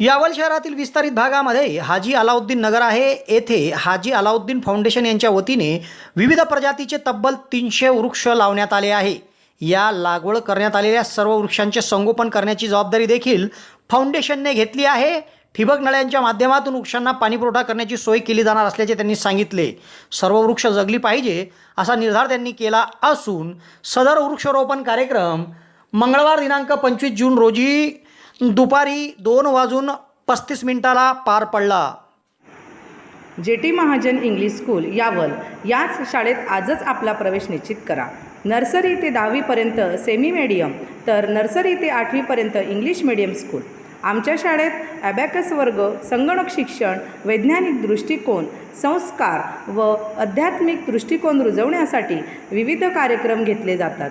यावल शहरातील विस्तारित भागामध्ये हाजी अलाउद्दीन नगर आहे. येथे हाजी अलाउद्दीन फाउंडेशन यांच्या वतीने विविध प्रजातीचे तब्बल तीनशे वृक्ष लावण्यात आले आहे. या लागवड करण्यात आलेल्या सर्व वृक्षांचे संगोपन करण्याची जबाबदारी देखील फाउंडेशनने घेतली आहे. ठिबक नळ्यांच्या माध्यमातून वृक्षांना पाणीपुरवठा करण्याची सोय केली जाणार असल्याचे त्यांनी सांगितले. सर्व वृक्ष जगली पाहिजे असा निर्धार त्यांनी केला असून सदर वृक्षारोपण कार्यक्रम मंगळवार दिनांक पंचवीस जून रोजी दुपारी दोन वाजून पस्तीस मिनिटाला पार पडला. J T Mahajan English school Yawal याच शाळेत आजच आपला प्रवेश निश्चित करा. नर्सरी ते दहावीपर्यंत सेमी मीडियम तर नर्सरी ते आठवीपर्यंत इंग्लिश मीडियम स्कूल आमच्या शाळेत ॲबॅकस वर्ग संगणक शिक्षण वैज्ञानिक दृष्टिकोन संस्कार व आध्यात्मिक दृष्टिकोन रुजवण्यासाठी विविध कार्यक्रम घेतले जातात.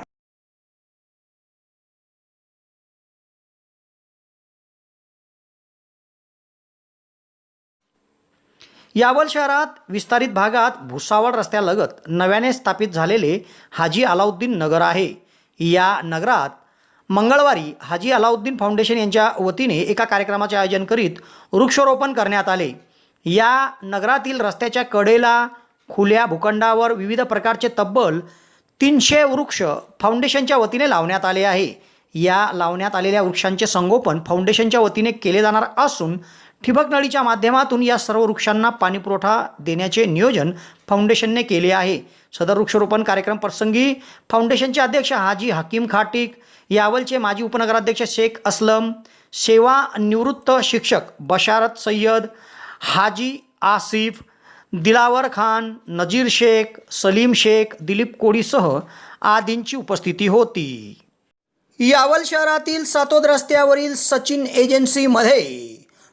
Yawal शहरात विस्तारित भागात भुसावळ रस्त्यालगत नव्याने स्थापित झालेले हाजी अलाउद्दीन नगर आहे. या नगरात मंगळवारी हाजी अलाउद्दीन फाउंडेशन यांच्या वतीने एका कार्यक्रमाचे आयोजन करीत वृक्षारोपण करण्यात आले. या नगरातील रस्त्याच्या कडेला खुल्या भूखंडावर विविध प्रकारचे तब्बल तीनशे वृक्ष फाउंडेशनच्या वतीने लावण्यात आले आहे. या लावण्यात आलेल्या वृक्षांचे संगोपन फाउंडेशनच्या वतीने केले जाणार असून ठिबक नळीच्या माध्यमातून या सर्व वृक्षांना पाणीपुरवठा देण्याचे नियोजन फाउंडेशनने केले आहे. सदर वृक्षारोपण कार्यक्रम प्रसंगी फाउंडेशनचे अध्यक्ष हाजी हकीम खाटिक यावलचे माजी उपनगराध्यक्ष शेख असलम सेवा निवृत्त शिक्षक बशारत सय्यद हाजी आसिफ दिलावर खान नजीर शेख सलीम शेख दिलीप कोडीसह आदींची उपस्थिती होती. यावल शहरातील सातोद रस्त्यावरील सचिन एजन्सीमध्ये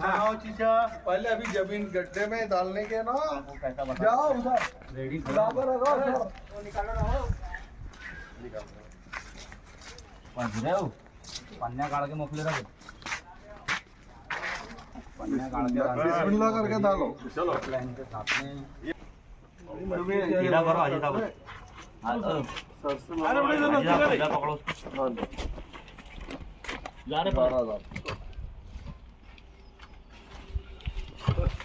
हाँ। आओ चीजा पहले अभी जमीन गड्ढे में डालने के ना। जाओ उधर। सर पंजरे पन्या काढ के मोकले राहते पन्या काढ के करके डालो। चलो। प्लान के साथ में। करो अजिता अरे पकड़ो जा रे